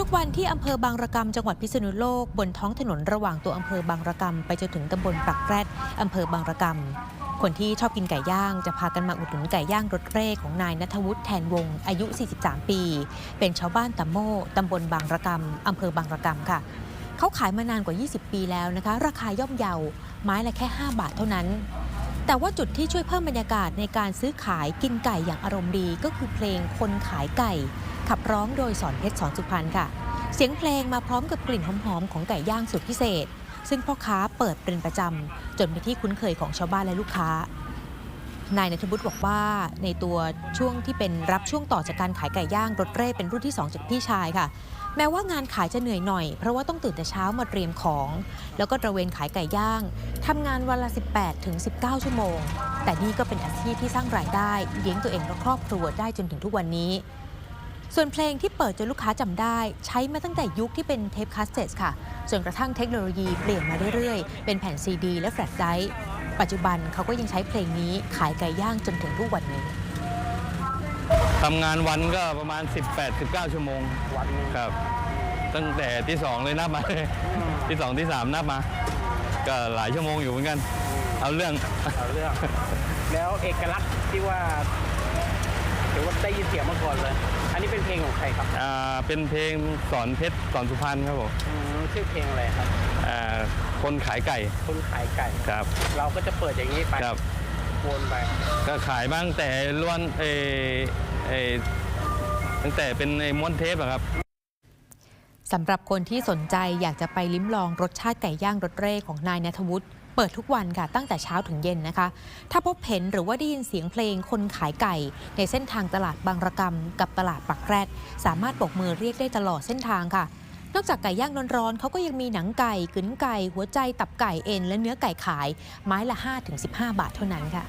ทุกๆ วันที่อำเภอบางระกำจังหวัดพิษณุโลกบนท้องถนนระหว่างตัวอำเภอบางระกำไปจนถึงตำบลปักแรดอำเภอบางระกำคนที่ชอบกินไก่ย่างจะพากันมาอุดหนุนไก่ย่างรสเร่ของนายนัทวุฒิแทนวงศ์อายุ 43 ปี เป็นชาวบ้านตะโมตำบลบางระกำอำเภอบางระกำค่ะ เขาขายมานานกว่า 20 ปีแล้วนะคะ ราคาย่อมเยาไม้ละแค่ 5 บาทเท่านั้น แต่ว่าจุดที่ช่วยเพิ่มบรรยากาศในการซื้อขายกินไก่อย่างอารมณ์ดีก็คือเพลงคนขายไก่ ขับร้องโดยสอนเพชรสอนสุพรรณค่ะ เสียงเพลงมาพร้อมกับกลิ่นหอมๆของไก่ย่างสุดพิเศษ ซึ่งพ่อค้าเปิดเป็นประจำจนเป็นที่คุ้นเคยของชาวบ้านและลูกค้า นายนัทบุตรบอกว่าในตัวช่วงที่เป็นรับช่วงต่อจากการขายไก่ย่างรถเร่เป็นรุ่นที่ 2 จากพี่ชายค่ะ แม้ว่างานขายจะเหนื่อยหน่อย เพราะว่าต้องตื่นแต่เช้ามาเตรียมของ แล้วก็ตระเวนขายไก่ย่างทำงานวันละ 18ถึง19 ชั่วโมง แต่นี่ก็เป็นอาชีพที่สร้างรายได้เลี้ยงตัวเองและครอบครัวได้จนถึงทุกวันนี้ ส่วนเพลงที่เปิดจนลูกค้าจำได้ ใช้มาตั้งแต่ยุคที่เป็นเทปคาสเซ็ตค่ะจนกระทั่งเทคโนโลยีเปลี่ยนมาเรื่อยๆ เป็นแผ่นซีดีและแฟลชไดร์ ปัจจุบันเขาก็ยังใช้เพลงนี้ขายไก่ย่างจนถึงทุกวันนี้ทำงานวันก็ประมาณ 18-19 ชั่วโมงวันหนึงครับ ตั้งแต่ที่สองเลยนับมา ที่สองที่สามนับมา ก็หลายชั่วโมงอยู่เหมือนกัน เอาเรื่อง เอาเรื่อง แล้วเอกลักษณ์ที่ว่าถือว่าได้ยินเสียงมาก่อนเลย อันนี้เป็นเพลงของใครครับอ่าเป็นเพลงสอนเพชรสอนสุพรรณครับผมอืมชื่อเพลงอะไรครับอ่า คนขายไก่ คนขายไก่ ครับ เราก็จะเปิดอย่างนี้ไปครับ วนไป ก็ขายบ้างแต่ล้วนเออเออตั้งแต่เป็นไอ้ม้วนเทปอะครับ สำหรับคนที่สนใจอยากจะไปลิ้มลองรสชาติไก่ย่างรสเร่ของนายนัทวุฒิเปิดทุกวันค่ะตั้งแต่เช้าถึงเย็นนะคะ ถ้าพบเห็นหรือว่าได้ยินเสียงเพลงคนขายไก่ ในเส้นทางตลาดบางระกำกับตลาดปักแรด สามารถโบกมือเรียกได้ตลอดเส้นทางค่ะน อกจากไก่ย่างร้อนๆเขาก็ยังมีหนังไก่กึ๋นไก่ หัวใจตับไก่เอ็นและเนื้อไก่ขาย ไม้ละ 5-15 บาทเท่านั้นค่ะ